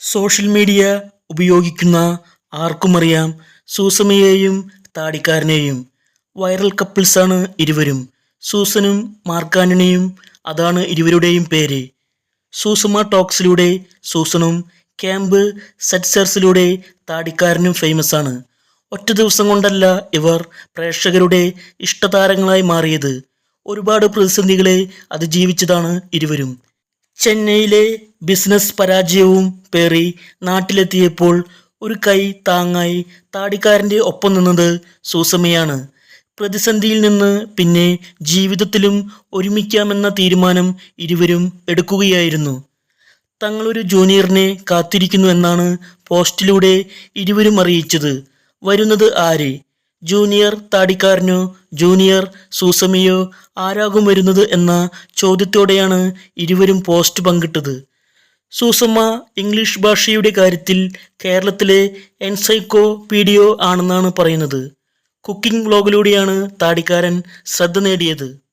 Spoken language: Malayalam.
സോഷ്യൽ മീഡിയ ഉപയോഗിക്കുന്ന ആർക്കും അറിയാം സൂസമയെയും താടിക്കാരനെയും. വൈറൽ കപ്പിൾസാണ് ഇരുവരും. സൂസനും മാർക്കാനനെയും അതാണ് ഇരുവരുടെയും പേര്. സൂസമ ടോക്സിലൂടെ സൂസനും ക്യാമ്പ് സെറ്റ്സേഴ്സിലൂടെ താടിക്കാരനും ഫേമസ് ആണ് ഒറ്റ ദിവസം കൊണ്ടല്ല ഇവർ പ്രേക്ഷകരുടെ ഇഷ്ടതാരങ്ങളായി മാറിയത്. ഒരുപാട് പ്രതിസന്ധികളെ അതിജീവിച്ചതാണ് ഇരുവരും. ചെന്നൈയിലെ ബിസിനസ് പരാജയവും പേറി നാട്ടിലെത്തിയപ്പോൾ ഒരു കൈ താങ്ങായി താടിക്കാരന്റെ ഒപ്പം നിന്നത് സൂസമ്മയാണ്. പ്രതിസന്ധിയിൽ നിന്ന് പിന്നെ ജീവിതത്തിലും ഒരുമിക്കാമെന്ന തീരുമാനം ഇരുവരും എടുക്കുകയായിരുന്നു. തങ്ങളൊരു ജൂനിയറിനെ കാത്തിരിക്കുന്നു എന്നാണ് പോസ്റ്റിലൂടെ ഇരുവരും അറിയിച്ചത്. വരുന്നത് ആര്? ജൂനിയർ താടിക്കാരനോ ജൂനിയർ സൂസമിയോ ആരാകും വരുന്നത് എന്ന ചോദ്യത്തോടെയാണ് ഇരുവരും പോസ്റ്റ് പങ്കിട്ടത്. സൂസമ്മ ഇംഗ്ലീഷ് ഭാഷയുടെ കാര്യത്തിൽ കേരളത്തിലെ എൻസൈക്കോ പീഡിയോ ആണെന്നാണ് പറയുന്നത്. കുക്കിംഗ് വ്ലോഗിലൂടെയാണ് താടിക്കാരൻ ശ്രദ്ധ നേടിയത്.